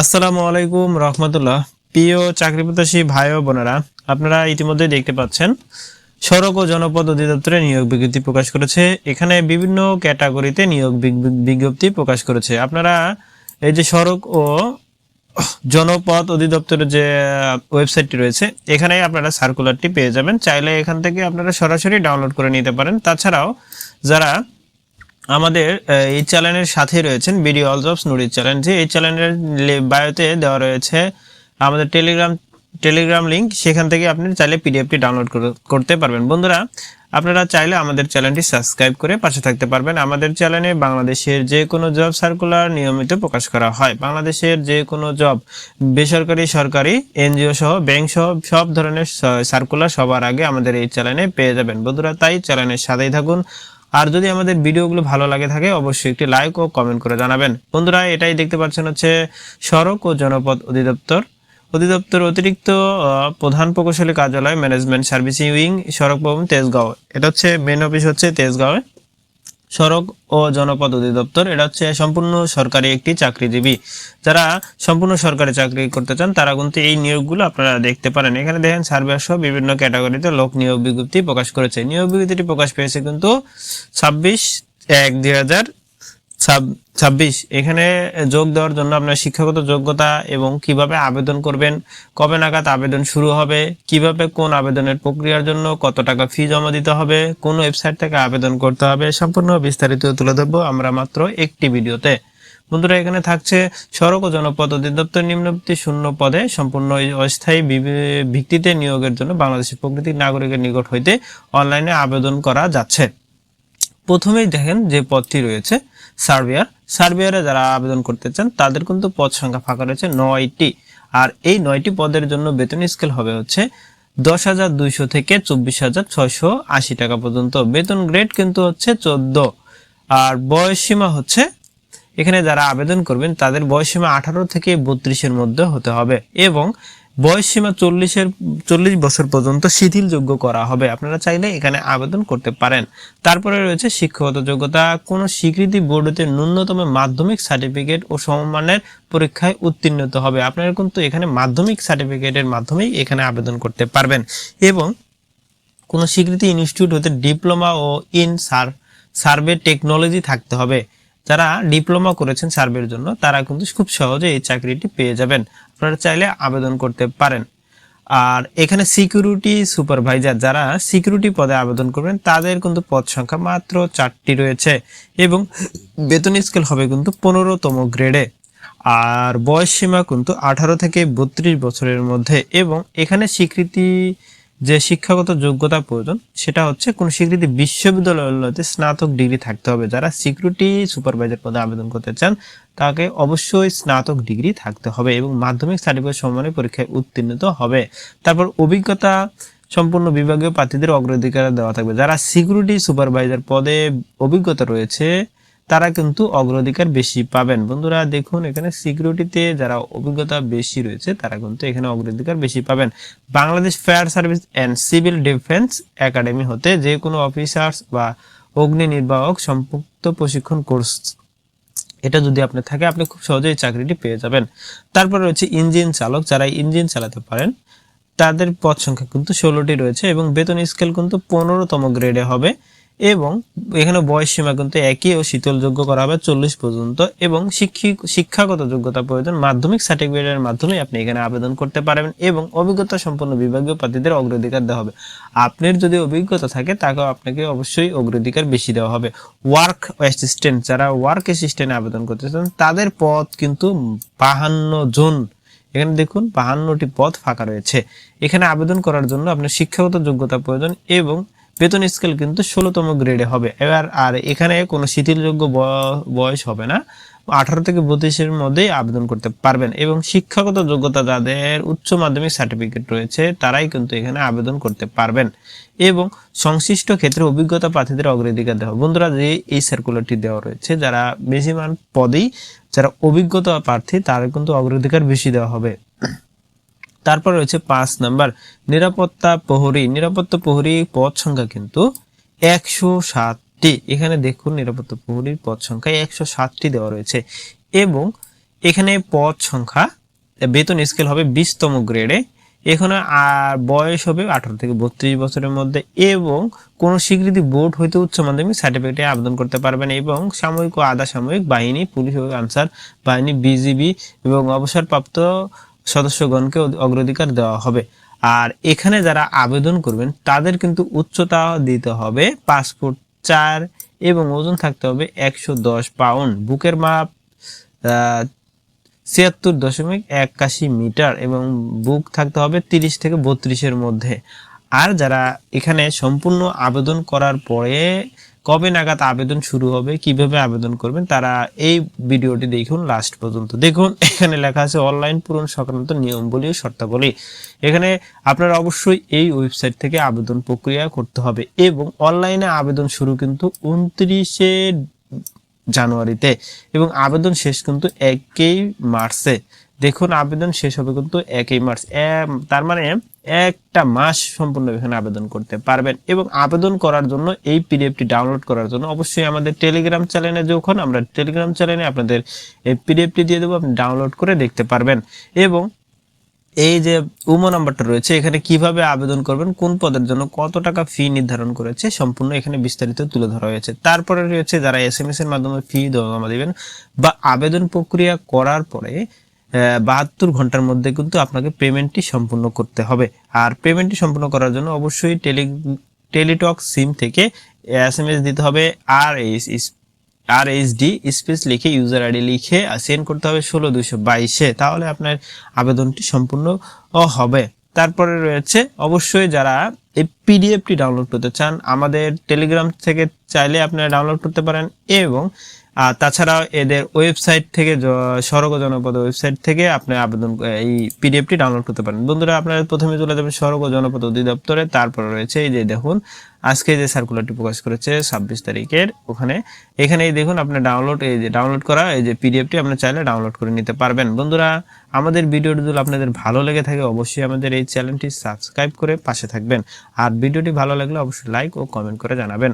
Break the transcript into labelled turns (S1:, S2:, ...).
S1: আসসালামু আলাইকুম রহমতুল্লাহ। প্রিয় চাকরি প্রত্যাশী ভাই ও বোনেরা, আপনারা ইতিমধ্যে দেখতে পাচ্ছেন, সড়ক ও জনপদ অধিদপ্তরে নিয়োগ বিজ্ঞপ্তি প্রকাশ করেছে। এখানে বিভিন্ন ক্যাটাগরিতে নিয়োগ বিজ্ঞপ্তি প্রকাশ করেছে। আপনারা এই যে সড়ক ও জনপদ অধিদপ্তরের যে ওয়েবসাইটটি রয়েছে, এখানে আপনারা সার্কুলারটি পেয়ে যাবেন। চাইলে এখান থেকে আপনারা সরাসরি ডাউনলোড করে নিতে পারেন। তাছাড়াও যারা আমাদের এই চ্যানেলের সাথে রয়েছেন বিডি অল জবস নুরির চ্যানেল যে এই চ্যানেলের বায়োতে দেওয়া রয়েছে আমাদের টেলিগ্রাম টেলিগ্রাম লিংক। সেখান থেকে আপনি চাইলে পিডিএফটি ডাউনলোড করতে পারবেন। বন্ধুরা, আপনারা চাইলে আমাদের চ্যানেলটি সাবস্ক্রাইব করে পাশে থাকতে পারবেন। আমাদের চ্যানেলে বাংলাদেশের যে কোনো জব সার্কুলার নিয়মিত প্রকাশ করা হয়। বাংলাদেশের যে কোনো জব, বেসরকারি, সরকারি, এনজিও সহ, ব্যাংক সহ, সব ধরনের সার্কুলার সবার আগে আমাদের এই চ্যানেলে পেয়ে যাবেন। বন্ধুরা, তাই চ্যানেলের সাথেই থাকুন। আর যদি আমাদের ভিডিওগুলো ভালো লাগে থাকে, অবশ্যই একটি লাইক ও কমেন্ট করে জানাবেন। বন্ধুরা, এটাই দেখতে পাচ্ছেন হচ্ছে সড়ক ও জনপদ অধিদপ্তর। অধিদপ্তর অতিরিক্ত প্রধান প্রকৌশলী কার্যালয় ম্যানেজমেন্ট সার্ভিসিং উইং সড়ক ভবন তেজগাঁও। এটা হচ্ছে মেন অফিস হচ্ছে তেজগাঁওয়ে। সড়ক ও জনপদ অধিদপ্তর, এটা হচ্ছে সম্পূর্ণ সরকারি একটি চাকরিজীবী। যারা সম্পূর্ণ সরকারি চাকরি করতে চান, তারা কিন্তু এই নিয়োগগুলো আপনারা দেখতে পারেন। এখানে দেখেন সার্ভে সহ বিভিন্ন ক্যাটাগরিতে লোক নিয়োগ বিজ্ঞপ্তি প্রকাশ করেছে। নিয়োগ বিজ্ঞপ্তিটি প্রকাশ পেয়েছে কিন্তু ছাব্বিশ এক দুই ছাব্বিশ। এখানে যোগ দেওয়ার জন্য আপনার শিক্ষাগত যোগ্যতা এবং কীভাবে আবেদন করবেন, কবে নাগাদ আবেদন শুরু হবে, কীভাবে কোন আবেদনের প্রক্রিয়ার জন্য কত টাকা ফি জমা দিতে হবে, কোন ওয়েবসাইট থেকে আবেদন করতে হবে, সম্পূর্ণ বিস্তারিত তুলে ধরবো আমরা মাত্র একটি ভিডিওতে। বন্ধুরা, এখানে থাকছে সড়ক ও জনপদ অধিদপ্তর নিম্নবর্তী শূন্য পদে সম্পূর্ণ অস্থায়ী ভিত্তিতে নিয়োগের জন্য বাংলাদেশের প্রকৃতির নাগরিকের নিকট হইতে অনলাইনে আবেদন করা যাচ্ছে। প্রথমেই দেখেন যে পদটি রয়েছে। সার্বিয়ার সার্বিয়ারে যারা আবেদন করতে চান, তাদের কিন্তু পদ সংখ্যা ফাঁকা রয়েছে নয়টি। আর এই নয়টি পদের জন্য বেতন স্কেল হবে হচ্ছে দশ হাজার দুইশো থেকে চব্বিশ হাজার ছয়শো আশি টাকা পর্যন্ত। বেতন গ্রেড কিন্তু হচ্ছে চোদ্দ। আর বয়স সীমা হচ্ছে, এখানে যারা আবেদন করবেন, তাদের বয়স সীমা আঠারো থেকে বত্রিশের মধ্যে হতে হবে। এবং বয়স সীমা চল্লিশের, চল্লিশ বছর পর্যন্ত শিথিলযোগ্য করা হবে। আপনারা চাইলে এখানে আবেদন করতে পারেন। তারপরে রয়েছে শিক্ষাগত যোগ্যতা। কোন স্বীকৃতি বোর্ডতে ন্যূনতম মাধ্যমিক সার্টিফিকেট ও সমমানের পরীক্ষায় উত্তীর্ণ হবে। আপনারা কিন্তু এখানে মাধ্যমিক সার্টিফিকেটের মাধ্যমেই এখানে আবেদন করতে পারবেন। এবং কোন স্বীকৃতি ইনস্টিটিউট হতে ডিপ্লোমা ও ইন সার, সার্ভে টেকনোলজি থাকতে হবে। যারা ডিপ্লোমা করেছেন সার্ভের জন্য, তারা কিন্তু খুব সহজে এই চাকরিটি পেয়ে যাবেন। আপনারা চাইলে আবেদন করতে পারেন। আর এখানে সিকিউরিটি সুপারভাইজার যারা সিকিউরিটি পদে আবেদন করবেন, তাদের কিন্তু পদ সংখ্যা মাত্র চারটি রয়েছে এবং বেতন স্কেল হবে কিন্তু পনেরোতম গ্রেডে আর বয়স সীমা কিন্তু আঠারো থেকে বত্রিশ বছরের মধ্যে এবং এখানে স্বীকৃতি যে শিক্ষাগত যোগ্যতা প্রয়োজন, সেটা হচ্ছে কোন স্বীকৃতি বিশ্ববিদ্যালয়তে স্নাতক ডিগ্রি থাকতে হবে। যারা সিকিউরিটি সুপারভাইজার পদে আবেদন করতে চান, তাকে অবশ্যই স্নাতক ডিগ্রি থাকতে হবে এবং মাধ্যমিক সার্টিফিকেট সম্মানের পরীক্ষায় উত্তীর্ণ হবে। তারপর অভিজ্ঞতা সম্পূর্ণ বিভাগীয় প্রার্থীদের অগ্রাধিকার দেওয়া থাকবে। যারা সিকিউরিটি সুপারভাইজার পদে অভিজ্ঞতা রয়েছে তারা কিন্তু অগ্রাধিকার বেশি পাবেন। বন্ধুরা, দেখুন, এখানে সিকিউরিটিতে যারা অভিজ্ঞতা বেশি রয়েছে, তারা কিন্তু এখানে অগ্রাধিকার বেশি পাবেন। Bangladesh fire service and civil defence academy হতে যে কোনো অফিসার্স বা অগ্নি নির্বাহক সম্পৃক্ত প্রশিক্ষণ কোর্স, এটা যদি আপনার থাকে, আপনি খুব সহজেই চাকরিটি পেয়ে যাবেন। তারপরে রয়েছে ইঞ্জিন চালক, যারা ইঞ্জিন চালাতে পারেন, তাদের পদ সংখ্যা কিন্তু ষোলোটি রয়েছে এবং বেতন স্কেল কিন্তু পনেরোতম গ্রেডে হবে। এবং এখানে বয়স সীমা কিন্তু একই ও শীতলযোগ্য করা হবে চল্লিশ পর্যন্ত এবং শিক্ষিক শিক্ষাগত যোগ্যতা প্রয়োজন। মাধ্যমিক সার্টিফিকেটের মাধ্যমে আপনি এখানে আবেদন করতে পারবেন এবং অভিজ্ঞতা সম্পন্ন বিভাগীয় প্রার্থীদের অগ্রাধিকার দেওয়া হবে। আপনার যদি অভিজ্ঞতা থাকে, তাকে আপনাকে অবশ্যই অগ্রাধিকার বেশি দেওয়া হবে। ওয়ার্ক অ্যাসিস্ট্যান্ট যারা ওয়ার্ক অ্যাসিস্ট্যান্ট আবেদন করতে চান, তাদের পদ কিন্তু বাহান্ন জন। এখানে দেখুন, বাহান্নটি পদ ফাঁকা রয়েছে। এখানে আবেদন করার জন্য আপনার শিক্ষাগত যোগ্যতা প্রয়োজন এবং বেতন স্কেল কিন্তু ষোলোতম গ্রেডে হবে। এবার আর এখানে কোনো শিথিলযোগ্য বয়স হবে না। আঠারো থেকে বত্রিশের মধ্যেই আবেদন করতে পারবেন এবং শিক্ষাগত যোগ্যতা যাদের উচ্চ মাধ্যমিক সার্টিফিকেট রয়েছে, তারাই কিন্তু এখানে আবেদন করতে পারবেন। এবং সংশ্লিষ্ট ক্ষেত্রে অভিজ্ঞতা প্রার্থীদের অগ্রাধিকার দেওয়া। বন্ধুরা, যে এই সার্কুলারটি দেওয়া রয়েছে, যারা বেশি মান পদেই, যারা অভিজ্ঞতা প্রার্থী, তারা কিন্তু অগ্রাধিকার বেশি দেওয়া হবে। তারপর রয়েছে পাঁচ নাম্বার, নিরাপত্তা প্রহরী। নিরাপত্তা প্রহরী পদ সংখ্যা কিন্তু একশো সাতটি। এখানে দেখুন নিরাপত্তা প্রহরীর পদ সংখ্যা একশো সাতটি দেওয়া রয়েছে। এবং এখানে পদ সংখ্যা, বেতন স্কেল হবে বিশতম গ্রেডে এখানে আর বয়স হবে আঠারো থেকে বত্রিশ বছরের মধ্যে। এবং কোন স্বীকৃতি বোর্ড হইতে উচ্চ মাধ্যমিক সার্টিফিকেটে আবেদন করতে পারবেন এবং সাময়িক ও আধা সাময়িক বাহিনী, পুলিশ আনসার বাহিনী, বিজিবি এবং অবসরপ্রাপ্ত সদস্যগণকে অগ্রাধিকার দেওয়া হবে। আর এখানে যারা আবেদন করবেন, তাদের কিন্তু উচ্চতা দিতে হবে পাঁচ চার এবং ওজন থাকতে হবে একশো দশ পাউন্ড। বুকের মাপ ছিয়াত্তর দশমিক একাশি মিটার এবং বুক থাকতে হবে তিরিশ থেকে বত্রিশের মধ্যে। আর যারা এখানে সম্পূর্ণ আবেদন করার পরে কবে নাগাদ আবেদন শুরু হবে, কীভাবে আবেদন করবেন, তারা এই ভিডিওটি দেখুন লাস্ট পর্যন্ত। দেখুন, এখানে লেখা আছে, অনলাইন পূরণ সংক্রান্ত নিয়মবলী ও শর্তাবলী। এখানে আপনারা অবশ্যই এই ওয়েবসাইট থেকে আবেদন প্রক্রিয়া করতে হবে এবং অনলাইনে আবেদন শুরু কিন্তু উনত্রিশে জানুয়ারিতে এবং আবেদন শেষ কিন্তু একই মার্চে। দেখুন, আবেদন শেষ হবে কিন্তু একই মার্চ তার মানে একটা মাস সম্পূর্ণ এখানে আবেদন করতে পারবেন এবং আবেদন করার জন্য এই পিডিএফটি ডাউনলোড করার জন্য অবশ্যই আমাদের টেলিগ্রাম চ্যানেলে যখন আমরা টেলিগ্রাম চ্যানেলে আপনাদের এই পিডিএফটি দিয়ে দেবো, আপনি ডাউনলোড করে দেখতে পারবেন। এবং এই যে উমো নাম্বারটা রয়েছে, এখানে কীভাবে আবেদন করবেন, কোন পদের জন্য কত টাকা ফি নির্ধারণ করেছে, সম্পূর্ণ এখানে বিস্তারিত তুলে ধরা হয়েছে। তারপরে রয়েছে যারা এস এর মাধ্যমে ফি জমা দিবেন বা আবেদন প্রক্রিয়া করার পরে বাহাত্তর ঘণ্টার মধ্যে কিন্তু আপনাকে পেমেন্টটি সম্পূর্ণ করতে হবে। আর পেমেন্টটি সম্পূর্ণ করার জন্য অবশ্যই টেলি টেলিটক সিম থেকে এস এম এস দিতে হবে আর এইচ আর ডি স্পেস লিখে ইউজার আইডি লিখে সেন্ড করতে হবে ষোলো দুইশো বাইশে। তাহলে আপনার আবেদনটি সম্পূর্ণ হবে। তারপরে রয়েছে অবশ্যই যারা এই পিডিএফটি ডাউনলোড করতে চান, আমাদের টেলিগ্রাম থেকে চাইলে আপনারা ডাউনলোড করতে পারেন এবং আহ, তাছাড়া এদের ওয়েবসাইট থেকে সড়ক জনপদ ওয়েবসাইট থেকে আপনি আবেদন এই পিডিএফটি ডাউনলোড করতে পারেন। বন্ধুরা আপনারা প্রথমে চলে যাবেন সড়ক ও জনপদ অধিদপ্তরে তারপর রয়েছে এই যে দেখুন আজকে যে সার্কুলারটি প্রকাশ করেছে ছাব্বিশ তারিখের ওখানে এখানেই দেখুন আপনি ডাউনলোড এই যে ডাউনলোড করা এই যে পিডিএফটি আপনি চাইলে ডাউনলোড করে নিতে পারবেন। বন্ধুরা আমাদের ভিডিওটি যদি আপনাদের ভালো লেগে থাকে অবশ্যই আমাদের এই চ্যানেলটি সাবস্ক্রাইব করে পাশে থাকবেন। আর ভিডিওটি ভালো লাগলে অবশ্যই লাইক ও কমেন্ট করে জানাবেন।